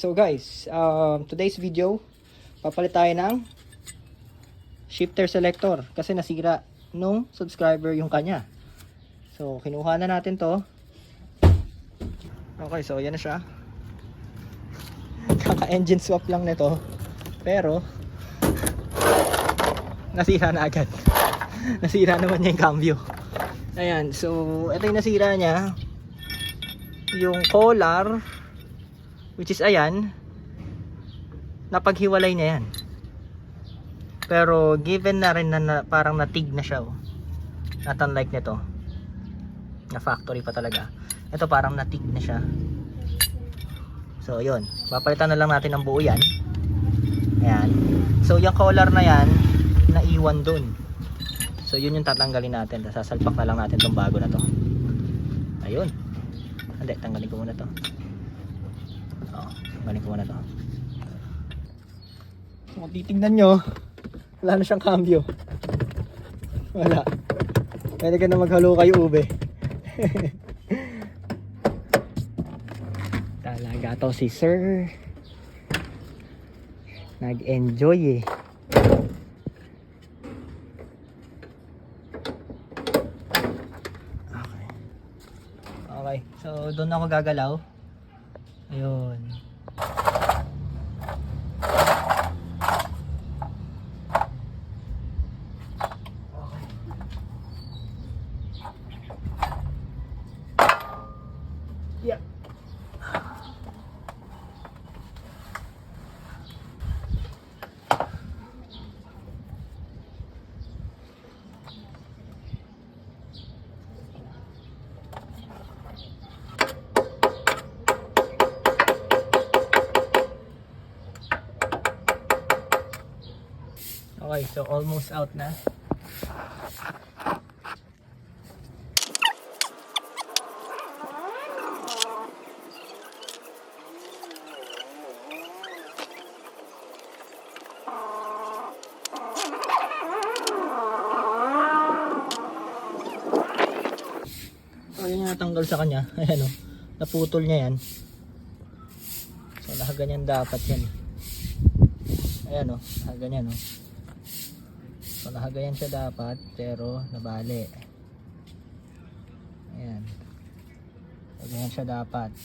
So guys, um, today's video, papalit tayo ng shifter selector kasi nasira nung subscriber yung kanya. So, kinuha na natin to. Okay, so yan na siya. Kaka-engine swap lang nito. Pero, nasira na agad. nasira naman niya yung cambio. Ayan, so ito yung nasira niya. Yung collar, which is ayan, napaghiwalay niya yan. Pero given na rin na, na parang natig na siya. Oh. Not unlike nito. Na factory pa talaga. Ito parang natig na siya. So yun, papalitan na lang natin ng buo yan. Ayan. So yung collar na yan, naiwan dun. So yun yung tatanggalin natin. Sasalpak na lang natin tong bago na to. Ayun. Hindi, tanggalin ko muna to. Tanggalin ko muna to. Kung titignan nyo, wala na siyang cambio. Wala. Pwede ka na maghalo kayo ube. Talaga to si sir. Nag-enjoy eh. Okay. Okay. So, doon ako gagalaw. Ayun. Yeah. Okay, so almost out na. Natanggal sa kanya. Ayan o. Naputol niya yan. So, nakaganyan dapat yan. Ayan o. Nakaganyan o. So, nakaganyan siya dapat. Pero, nabali. Ayan. Nakaganyan siya dapat.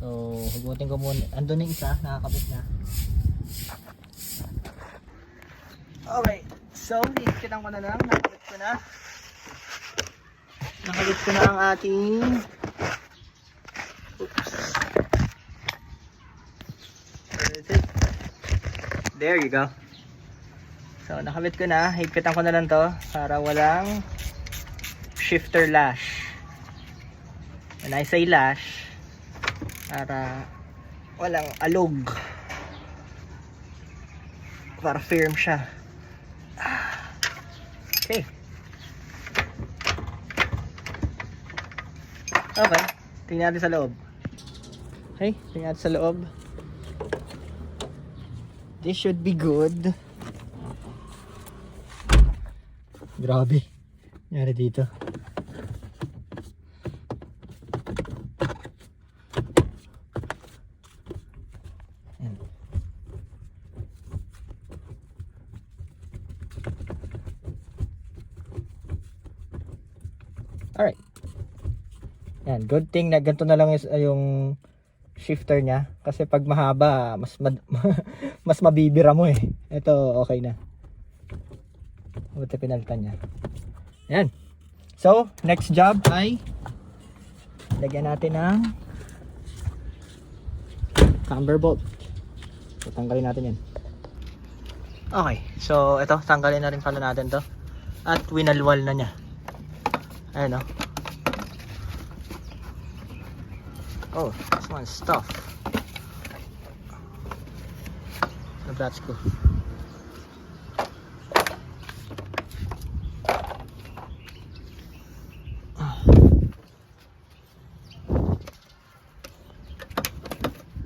So, hugutin ko muna. Andun yung isa. Nakakabit na. Okay. So, ikitan ko na lang. Nakabit ko na. Nakabit ko na ang ating Oops. There you go. So, nakabit ko na. Higpitan ko na lang to para walang shifter lash. When I say lash, para walang alog. Para firm siya. Ah. Okay. Okay. Tingnan natin sa loob. Okay, tingnan natin sa loob. This should be good. Grabe. Nangyari dito. Ayan. Alright. Yan, good thing na ganito na lang ay, yung shifter niya kasi pag mahaba mas mad- mas mabibira mo eh. Ito okay na. Buti pinalitan niya. Yan. So, next job ay lagyan natin ng camber bolt. So, tanggalin natin yan. Okay. So, ito, tanggalin na rin pala natin to. At winalwal na niya. Ayan o. Oh, this one's stuff. The that's cool.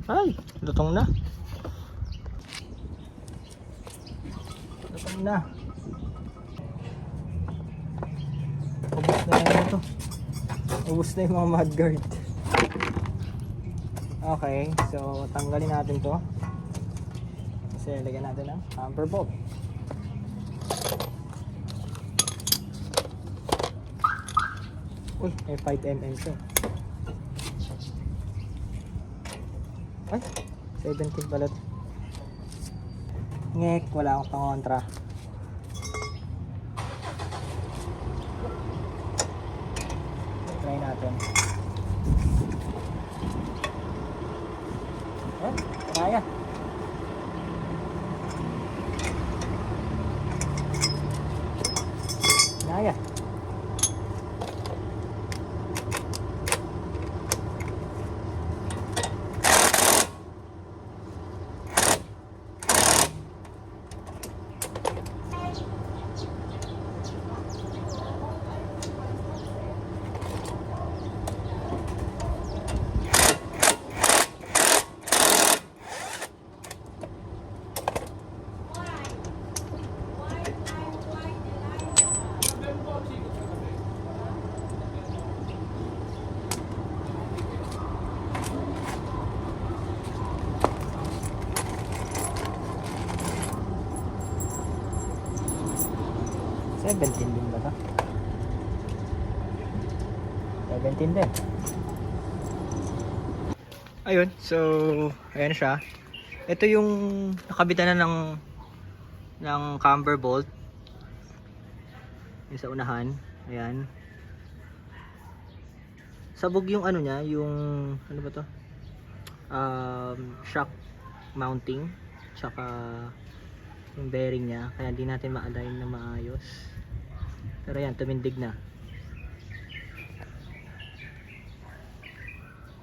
Ay, lutong na. Lutong na. Ubus na yan ito. Ubus na yung mga mudguard. Okay, so tanggalin natin to. Kasi lagyan natin ng hamper bolt. Uy, may 5mm siya. Ay, 17 pala to. Ngek, wala akong pangontra. Eh, 17 din ba ito? 17 eh, din. Ayun so ayan siya. Ito yung nakabitan na ng ng camber bolt. Yung sa unahan ayan. Sabog yung ano niya yung ano ba to? Um, shock mounting tsaka yung bearing niya kaya hindi natin ma-align na maayos. Pero yan, tumindig na.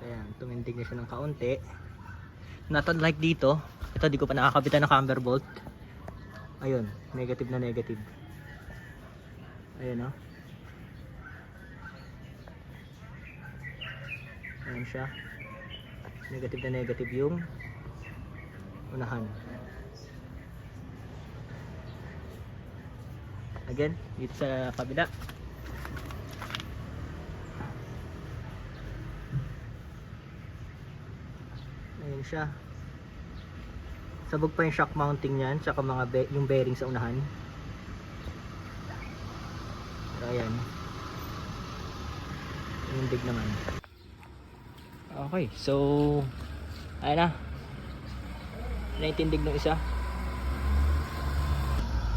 Ayan, tumindig na siya ng kaunti. Not unlike dito. Ito, di ko pa nakakabitan ng camber bolt. Ayun, negative na negative. Ayan o. Ayan siya. Negative na negative yung unahan. Again, dito sa kabila. Ayan siya. Sabog pa yung shock mounting niyan, tsaka mga be- yung bearing sa unahan. So, ayan. Yung naman. Okay, so ayan na. Naintindig ng isa.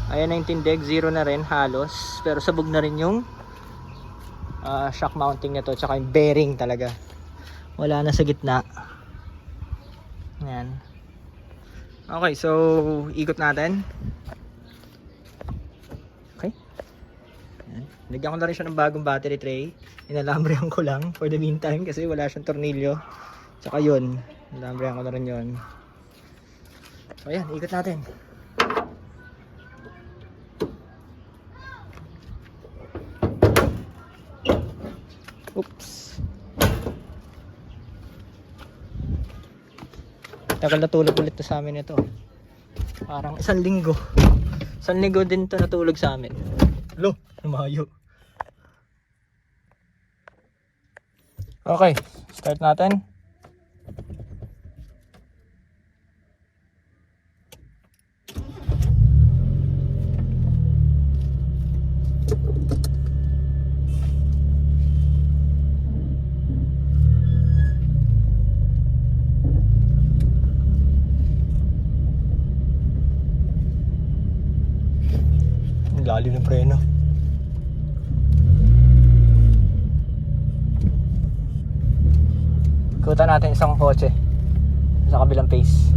Ayan na yung tindig, zero na rin halos. Pero sabog na rin yung ah, shock mounting nito tsaka yung bearing talaga. Wala na sa gitna. Ayan. Okay, so ikot natin. Okay. Ayan. Lagyan ko na rin siya ng bagong battery tray. Inalambrihan ko lang for the meantime kasi wala siyang tornilyo. Tsaka yun, inalambrihan ko na rin yun. So ayan, ikot natin. Tagal na tulog ulit to sa amin ito. Parang isang linggo. Isang linggo din to natulog sa amin. Lo, lumayo. Okay, start natin. Ang lalim ng preno. Ikutan natin isang kotse sa kabilang face.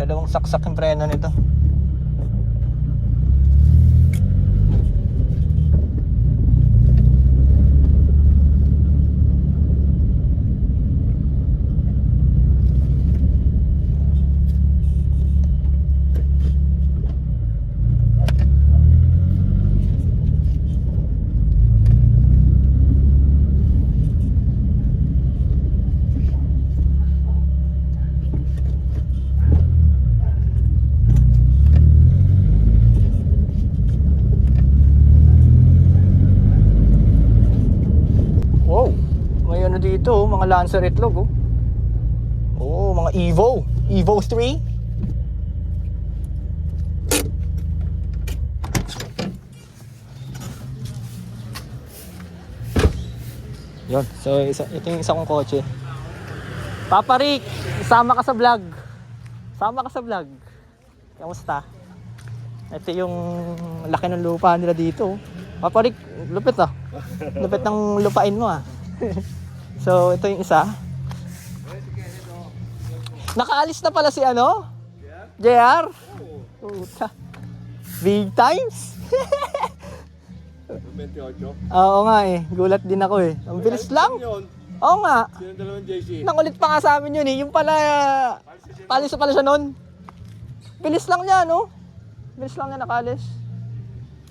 Dalawang saksak yung preno nito. Ito, oh, mga Lancer itlog, oh. Oo, mga Evo. Evo 3. Yun, so isa, ito yung isa kong kotse. Papa Rick, sama ka sa vlog. Sama ka sa vlog. Kamusta? Ito yung laki ng lupa nila dito. oh. Papa Rick, lupit ah. Lupit ng lupain mo ah. so, ito yung isa. Nakaalis na pala si ano? JR? Puta. Big times? 28. Oo nga eh. Gulat din ako eh. Ang bilis lang. Oo nga. Sino dalawang JC? Nakulit pa nga sa amin yun eh. Yung pala, palis pala siya nun. Bilis lang niya, no? Bilis lang niya nakalis.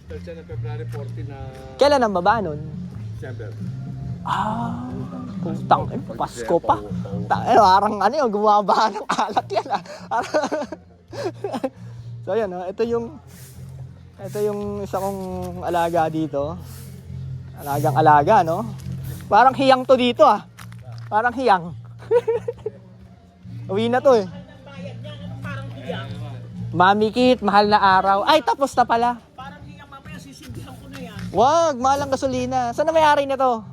Tapos siya ng February 14 na Kailan ang baba nun? December. Ah, putang, eh, Pasko pa. Ta eh, parang ano yung gumaba ng alat yan ah. so yan, oh, ito yung ito yung isa kong alaga dito. Alagang alaga, no? Parang hiyang to dito ah. Parang hiyang. Uwi na to eh. Mami Kit, mahal na araw. Ay, tapos na pala. Parang hiyang mamaya sisindihan ko na yan. Wag, mahal ang gasolina. Saan na may-ari na to?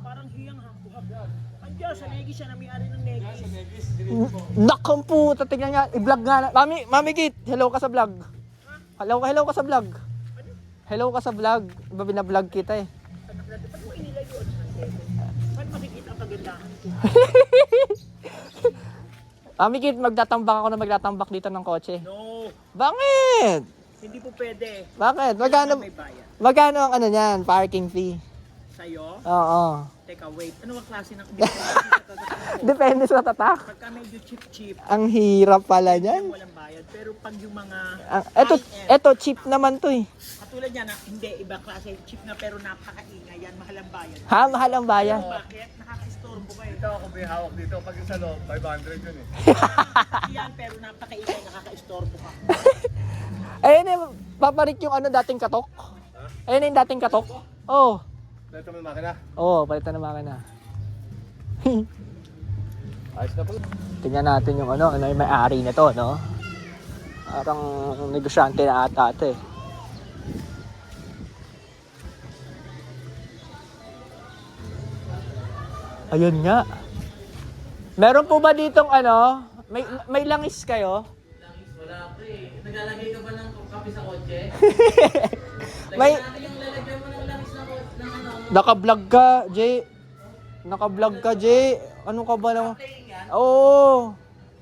Siya na may-ari ng Negi. Nakang puta, tingnan nga, i-vlog nga na. Mami, Mami Kit, hello ka sa vlog. Hello, hello ka sa vlog. Hello ka sa vlog. Iba bina-vlog kita eh. Ba't mo inilay yun? Ba't makikita ang kagandahan ko? Mami Kit, magtatambak ako na magtatambak dito ng kotse. No, Bakit? hindi po pwede. Bakit? Magkano, May magkano ang ano niyan, parking fee? Sa'yo? Oo. Teka, wait. Ano ang klase ng Depende sa tatak. Pagka medyo cheap-cheap, Ang hirap pala niyan. walang bayad. Pero pag yung mga Ang, eto, high-end, eto, cheap naman to eh. katulad yan na hindi, iba klase, cheap na pero napakaingay yan, mahal ang bayad. Ha, mahal ang bayan. Bakit? Nakaka-istorbo ka eh. Ito ako may hawak dito. Pag yung sa loob, 500 yun eh. yan, pero napakaingay, nakaka-istorbo ka. Ayun eh, paparik yung ano dating katok. Ayun yung dating katok. Oh. Mo yung makina. Oo, oh, palitan ng makina. Ayos na pala. Tingnan natin yung ano, ano yung may-ari nito, no? Parang negosyante na ata ito eh. Ayun nga. Meron po ba ditong ano, may may langis kayo? Wala pre. Naglalagay ka ba ng kape sa kotse? May naka-vlog ka, Jay. Naka-vlog ka, Jay. Ano ka ba naman? Oo.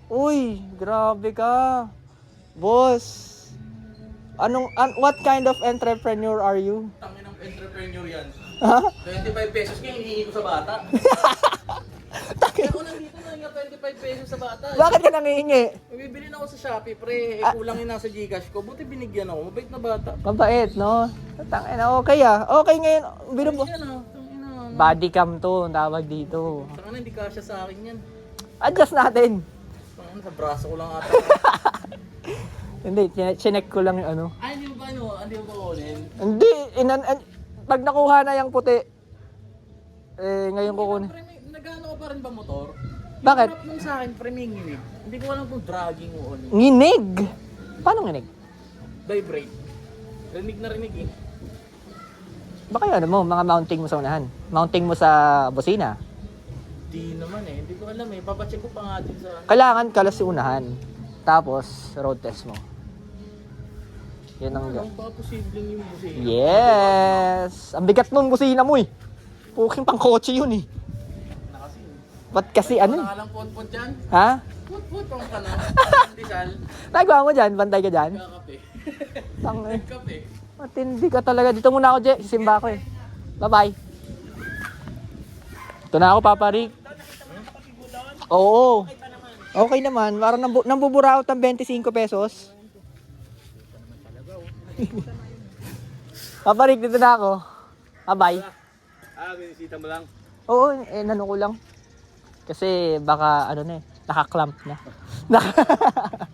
Uy, grabe ka. Boss. Anong an, what kind of entrepreneur are you? Tangin ng entrepreneur yan. Ha? 25 pesos nga hinihingi ko sa bata. Kaya ako nandito na nga 25 pesos sa bata. Bakit ka nangihingi? Na ako sa Shopee pre. Eh, Ah. kulang yung nasa Gcash ko. Buti binigyan ako. Mabait na bata. Mabait, no? Tangina, okay ah. Okay ngayon. Binubo. Yan ah. Ano. Body cam to, ang tawag dito. Tangina hindi kasya sa akin yan. Adjust natin. Tangina sa braso ko lang ata. Hindi, chine- chinek ko lang yung ano. Ay, hindi mo ba ano? Hindi mo ba kunin? Hindi, inan, an- pag nakuha na yung puti, eh, ngayon kukunin. Nagano ka pa rin ba motor? Bakit? Nung sa akin, pre, may nginig. Hindi ko alam kung dragging o ano. Nginig! Paano nginig? Vibrate. Rinig na rinig eh. Baka yun, ano mo, mga mounting mo sa unahan. Mounting mo sa busina. Di naman eh. Hindi ko alam eh. Papacheck ko pa nga din sa... Kailangan kalas yung unahan. Tapos, road test mo. Yun ang... Ano? Baka posibleng yung busina. Yes! Ang bigat nun, busina mo eh. Puking pang kotse yun eh. Ba't kasi ano eh? Nakalang pot-pot dyan. Ha? Pot-pot ang ka na. Pandesal. Nagawa mo dyan? Bantay ka dyan? Kakape. Tang eh. Kape. Matindi ka talaga. Dito muna ako, Je. Sisimba ako eh. Bye-bye. Ito na ako, Papa Rick. Oo. Okay naman. Parang nambu nambuburaot ng 25 pesos. Papa Rick, dito na ako. Bye-bye. Ah, binisita mo lang. Oo, eh, nano ko lang. Kasi baka, ano na eh, nakaklamp na.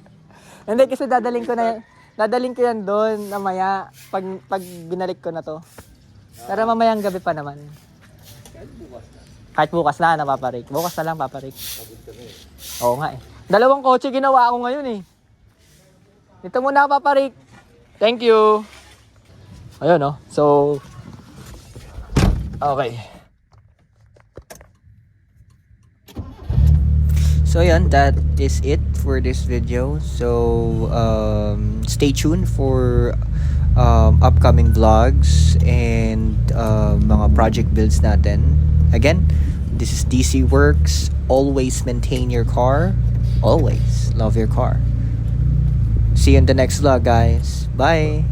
Hindi, kasi dadaling ko na. Dadaling ko yan doon namaya pag, pag binalik ko na to. Pero mamayang gabi pa naman. Kahit bukas na. Kahit bukas na, napaparik. Bukas na lang, paparik. Oo nga eh. Dalawang kotse ginawa ako ngayon eh. Dito muna paparik. Thank you. Ayun no. So, okay. So yun, that is it for this video. So um, stay tuned for um, upcoming vlogs and uh, mga project builds natin. Again, this is DC Works. Always maintain your car. Always love your car. See you in the next vlog, guys. Bye.